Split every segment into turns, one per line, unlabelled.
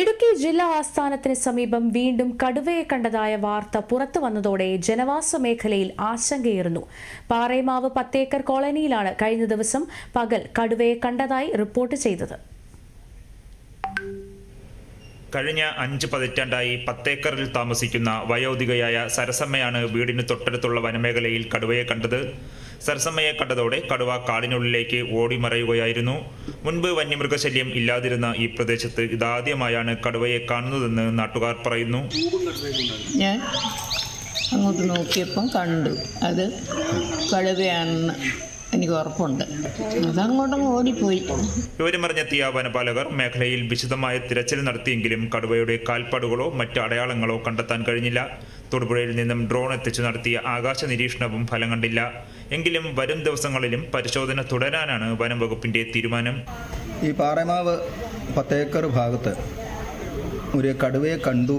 ഇടുക്കി ജില്ലാ ആസ്ഥാനത്തിന് സമീപം വീണ്ടും കടുവയെ കണ്ടതായ വാർത്ത പുറത്തു വന്നതോടെ ജനവാസ മേഖലയിൽ ആശങ്കയേറുന്നു. പാറേമാവ് പത്തേക്കർ കോളനിയിലാണ് കഴിഞ്ഞ ദിവസം പകൽ കടുവയെ കണ്ടതായി റിപ്പോർട്ട് ചെയ്തത്.
കഴിഞ്ഞ അഞ്ച് പതിറ്റാണ്ടായി പത്തേക്കറിൽ താമസിക്കുന്ന വയോധികയായ സരസമ്മയാണ് വീടിന് തൊട്ടടുത്തുള്ള വനമേഖലയിൽ കടുവയെ കണ്ടത്. സരസമ്മയെ കണ്ടതോടെ കടുവ കാടിനുള്ളിലേക്ക് ഓടിമറയുകയായിരുന്നു. മുൻപ് വന്യമൃഗശല്യം ഇല്ലാതിരുന്ന ഈ പ്രദേശത്ത് ഇതാദ്യമായാണ് കടുവയെ കാണുന്നതെന്ന് നാട്ടുകാർ പറയുന്നു.
ഞാൻ അങ്ങോട്ട് നോക്കിയപ്പം കണ്ടു. അത് കടുവയാണെന്ന് എനിക്ക് ഉറപ്പുണ്ട്. അതങ്ങോട്ടങ്ങ് ഓടിപ്പോയി.
വിവരമറിഞ്ഞെത്തിയ വനപാലകർ മേഖലയിൽ വിശദമായ തിരച്ചിൽ നടത്തിയെങ്കിലും കടുവയുടെ കാൽപ്പാടുകളോ മറ്റ് അടയാളങ്ങളോ കണ്ടെത്താൻ കഴിഞ്ഞില്ല. തൊടുപുഴയിൽ നിന്നും ഡ്രോൺ എത്തിച്ചു നടത്തിയ ആകാശ നിരീക്ഷണവും ഫലം കണ്ടില്ല. എങ്കിലും വരും ദിവസങ്ങളിലും പരിശോധന തുടരാനാണ് വനം വകുപ്പിന്റെ തീരുമാനം.
ഈ പാറമാവ് പത്തേക്കർ ഭാഗത്ത് ഒരു കടുവയെ കണ്ടു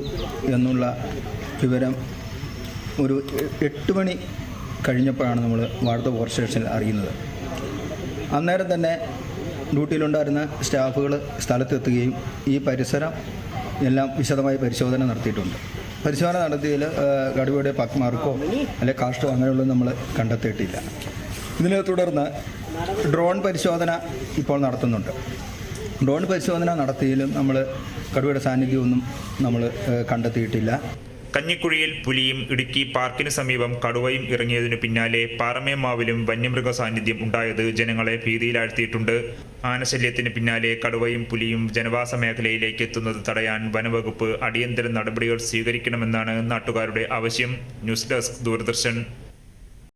എന്നുള്ള വിവരം ഒരു എട്ട് മണി കഴിഞ്ഞപ്പോഴാണ് നമ്മൾ വാർത്ത ഫോർ സ്റ്റേഷനിൽ അറിയുന്നത്. അന്നേരം തന്നെ ഡ്യൂട്ടിയിലുണ്ടായിരുന്ന സ്റ്റാഫുകൾ സ്ഥലത്തെത്തുകയും ഈ പരിസരം എല്ലാം വിശദമായി പരിശോധന നടത്തിയിട്ടുണ്ട്. പരിശോധന നടത്തിയതിൽ കടുവയുടെ പക്മാർക്കോ അല്ലെ കാഷ്ടോ അങ്ങനെയുള്ളത് നമ്മൾ കണ്ടെത്തിയിട്ടില്ല. ഇതിനെ തുടർന്ന് ഡ്രോൺ പരിശോധന ഇപ്പോൾ നടത്തുന്നുണ്ട്. ഡ്രോൺ പരിശോധന നടത്തിയാലും നമ്മൾ കടുവയുടെ സാന്നിധ്യമൊന്നും നമ്മൾ കണ്ടെത്തിയിട്ടില്ല.
കഞ്ഞിക്കുഴിയിൽ പുലിയും ഇടുക്കി പാർക്കിന് സമീപം കടുവയും ഇറങ്ങിയതിനു പിന്നാലെ പാറമേമാവിലും വന്യമൃഗ സാന്നിധ്യം ഉണ്ടായത് ജനങ്ങളെ ഭീതിയിലാഴ്ത്തിയിട്ടുണ്ട്. ആനശല്യത്തിന് പിന്നാലെ കടുവയും പുലിയും ജനവാസ മേഖലയിലേക്ക് എത്തുന്നത് തടയാൻ വനവകുപ്പ് അടിയന്തര നടപടികൾ സ്വീകരിക്കണമെന്നാണ് നാട്ടുകാരുടെ ആവശ്യം. News desk Doordarshan.